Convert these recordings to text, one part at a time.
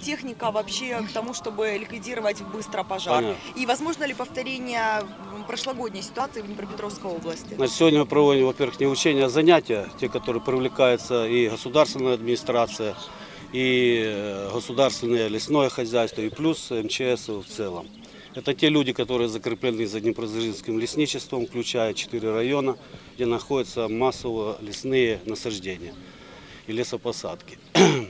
Техника вообще к тому, чтобы ликвидировать быстро пожар? Понятно. И возможно ли повторение прошлогодней ситуации в Днепропетровской области? Значит, сегодня мы проводим, во-первых, не учения, а занятия, те, которые привлекаются и государственная администрация, и э, государственное лесное хозяйство, и плюс МЧС в целом. Это те люди, которые закреплены за Днепродзержинским лесничеством, включая четыре района, где находятся массово лесные насаждения и лесопосадки.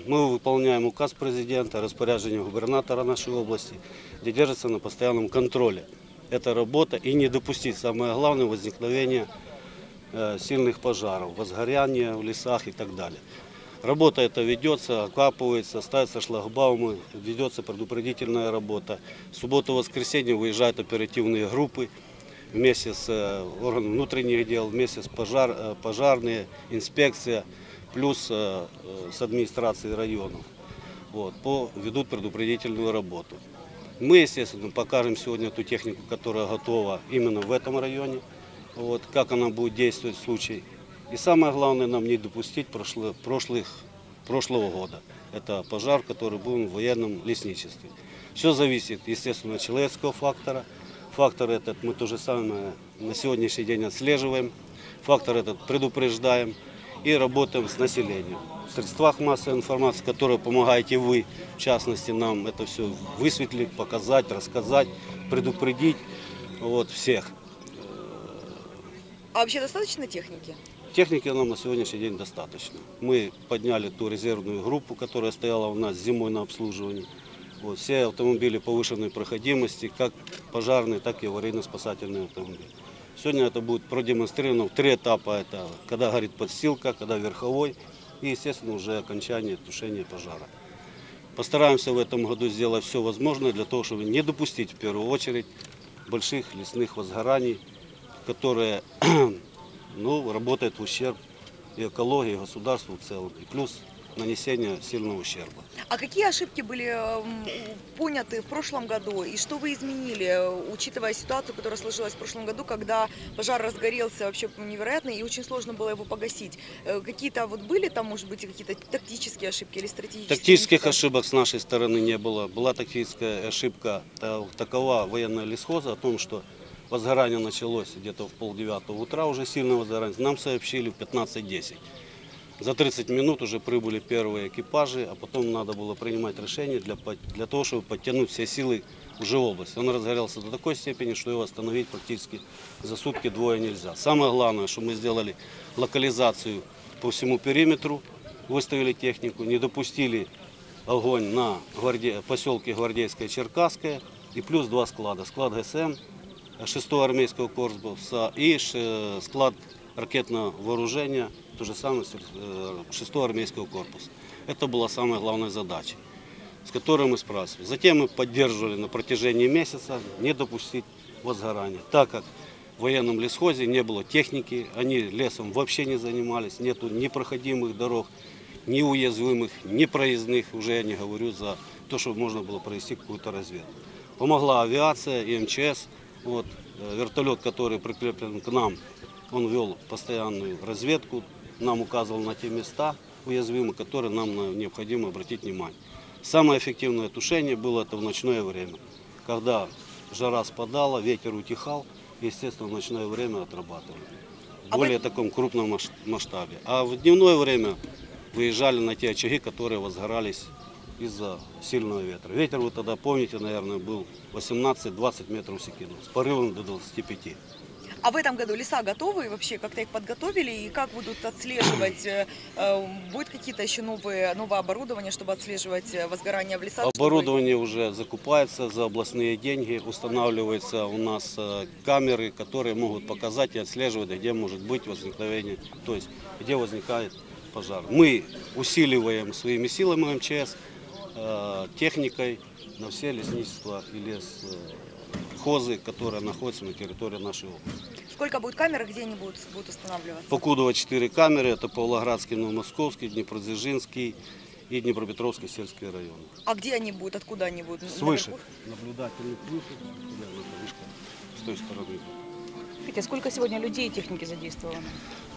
Мы выполняем указ президента, распоряжение губернатора нашей области, где держится на постоянном контроле. эта работа и не допустить, самое главное, возникновения э, сильных пожаров, возгорания в лесах и так далее. Работа эта ведется, окапывается, ставятся шлагбаумы, ведется предупредительная работа. В субботу и воскресенье выезжают оперативные группы вместе с э, органом внутренних дел, вместе с пожар, э, пожарные, инспекция, плюс э, э, с администрацией районов. Вот, по, ведут предупредительную работу. Мы, естественно, покажем сегодня ту технику, которая готова именно в этом районе, вот, как она будет действовать в случае. И самое главное, нам не допустить прошлых, прошлых, прошлого года. Это пожар, который был в военном лесничестве. Все зависит, естественно, от человеческого фактора. Фактор этот мы то же самое на сегодняшний день отслеживаем. Фактор этот предупреждаем и работаем с населением. В средствах массовой информации, которые помогаете вы, в частности, нам это все высветлить, показать, рассказать, предупредить вот, всех. А вообще достаточно техники? Техники нам на сегодняшний день достаточно. Мы подняли ту резервную группу, которая стояла у нас зимой на обслуживании. Вот, все автомобили повышенной проходимости, как пожарные, так и аварийно-спасательные автомобили. Сегодня это будет продемонстрировано в три этапа. Это когда горит подстилка, когда верховой и, естественно, уже окончание тушения пожара. Постараемся в этом году сделать все возможное для того, чтобы не допустить в первую очередь больших лесных возгораний, которые ну, работают в ущерб и экологии, и государству в целом, и плюс нанесение сильного ущерба. А какие ошибки были поняты в прошлом году и что вы изменили, учитывая ситуацию, которая сложилась в прошлом году, когда пожар разгорелся вообще невероятно и очень сложно было его погасить? Э, Какие-то вот были там, может быть, какие-то тактические ошибки или стратегические? Тактических ошибок с нашей стороны не было. Была тактическая ошибка та- такова военная лесхоза о том, что возгорание началось где-то в полдевятого утра, уже сильное возгорание. Нам сообщили в 15.10. За 30 минут уже прибыли первые экипажи, а потом надо было принимать решение для, для того, чтобы подтянуть все силы уже в область. Он разгорелся до такой степени, что его остановить практически за сутки двое нельзя. Самое главное, что мы сделали локализацию по всему периметру, выставили технику, не допустили огонь на гварди... поселке Гвардейское Черкасское и плюс два склада. Склад ГСМ 6-го армейского корпуса и склад ракетного вооружения, то же самое 6-го армейского корпуса. Это была самая главная задача, с которой мы справились. Затем мы поддерживали на протяжении месяца не допустить возгорания, так как в военном лесхозе не было техники, они лесом вообще не занимались, нету непроходимых дорог, ни уязвимых, ни проездных, уже я не говорю за то, чтобы можно было провести какую-то разведку. Помогла авиация и МЧС. Вот, э, вертолет, который прикреплен к нам, он вел постоянную разведку, нам указывал на те места уязвимые, которые нам на- необходимо обратить внимание. Самое эффективное тушение было это в ночное время, когда жара спадала, ветер утихал, естественно, в ночное время отрабатывали. В А более таком крупном масштабе. А в дневное время выезжали на те очаги, которые возгорались из-за сильного ветра. Ветер, вы тогда помните, наверное, был 18-20 метров в секунду, с порывом до 25. А в этом году леса готовы вообще? Как-то их подготовили? И как будут отслеживать? э, э, Будет какие-то еще новые, новое оборудование, чтобы отслеживать э, возгорание в лесах? чтобы- Оборудование уже закупается за областные деньги, устанавливаются у нас камеры, которые могут показать и отслеживать, где может быть возникновение, то есть где возникает пожар. Мы усиливаем своими силами МЧС, техникой на все лесничества и лес хозы, которые находятся на территории нашей области. Сколько будет камер, где они будут, будут устанавливаться? Покудова 4 камеры, это Павлоградский, Новомосковский, Днепродзержинский и Днепропетровский сельские районы. А где они будут? Откуда они будут? Свыше. Наверху? Вышка с той стороны. Скажите, а сколько сегодня людей и техники задействовано?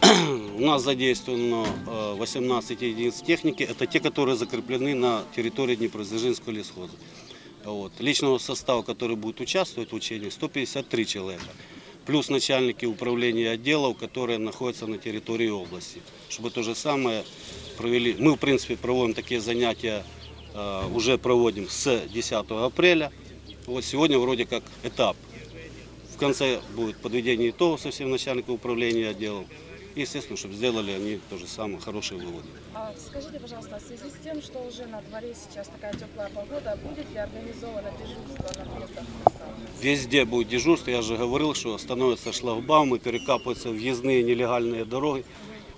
У нас задействовано э, 18 единиц техники. Это те, которые закреплены на территории Днепродзержинского лесхоза. Вот. Личного состава, который будет участвовать в учении, 153 человека. Плюс начальники управления отделов, которые находятся на территории области. Чтобы то же самое провели. Мы, в принципе, проводим такие занятия, э, уже проводим с 10 апреля. Вот сегодня вроде как этап. В конце будет подведение итогов со всем начальником управления отделом. И, естественно, чтобы сделали они то же самое, хорошие выводы. А скажите, пожалуйста, в связи с тем, что уже на дворе сейчас такая теплая погода, будет ли организовано дежурство на въездах? Везде будет дежурство. Я же говорил, что становятся шлагбаумы, перекапываются въездные нелегальные дороги.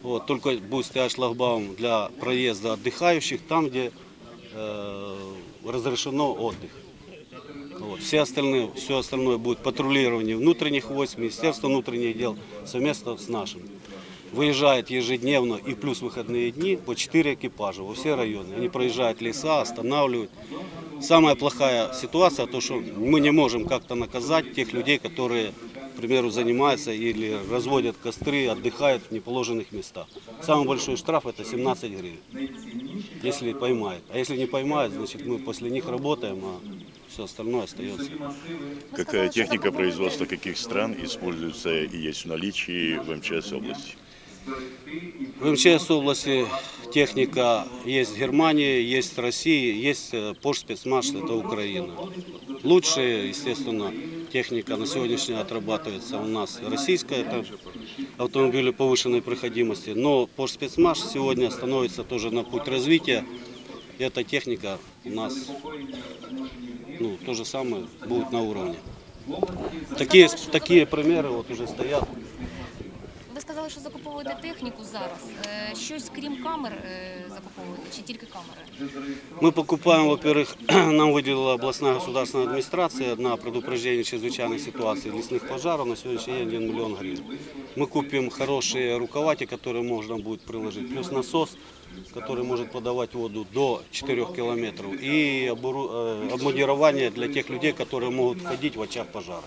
Вот, только будет стоять шлагбаум для проезда отдыхающих там, где э, разрешено отдых. Вот. Все остальные, все остальное будет патрулирование внутренних войск, Министерства внутренних дел совместно с нашим. Выезжает ежедневно и плюс выходные дни по 4 экипажа во все районы. Они проезжают леса, останавливают. Самая плохая ситуация, то, что мы не можем как-то наказать тех людей, которые, к примеру, занимаются или разводят костры, отдыхают в неположенных местах. Самый большой штраф это 17 гривен, если поймают. А если не поймают, значит мы после них работаем, а все остальное остается. Какая техника производства каких стран используется и есть в наличии в МЧС области? В МЧС области техника есть в Германии, есть в России, есть э, Пошспецмаш, это Украина. Лучшая, естественно, техника на сегодняшний отрабатывается у нас российская, это автомобили повышенной проходимости. Но Пошспецмаш сегодня становится тоже на путь развития. Эта техника у нас ну, то же самое будет на уровне. Такие, такие примеры вот уже стоят. Ви сказали, що закуповуєте техніку зараз. Е, Щось крім камер е, закуповуєте чи тільки камери? Мы покупаем, во-первых, нам выделила областная государственная администрация на предупреждение чрезвычайных ситуаций лесных пожаров на сегодняшний день 1 миллион гривен. Мы купим хорошие рукавати, которые можно будет приложить, плюс насос, который может подавать воду до 4 километров, и обору- э, обмундирование для тех людей, которые могут ходить в очаг пожара.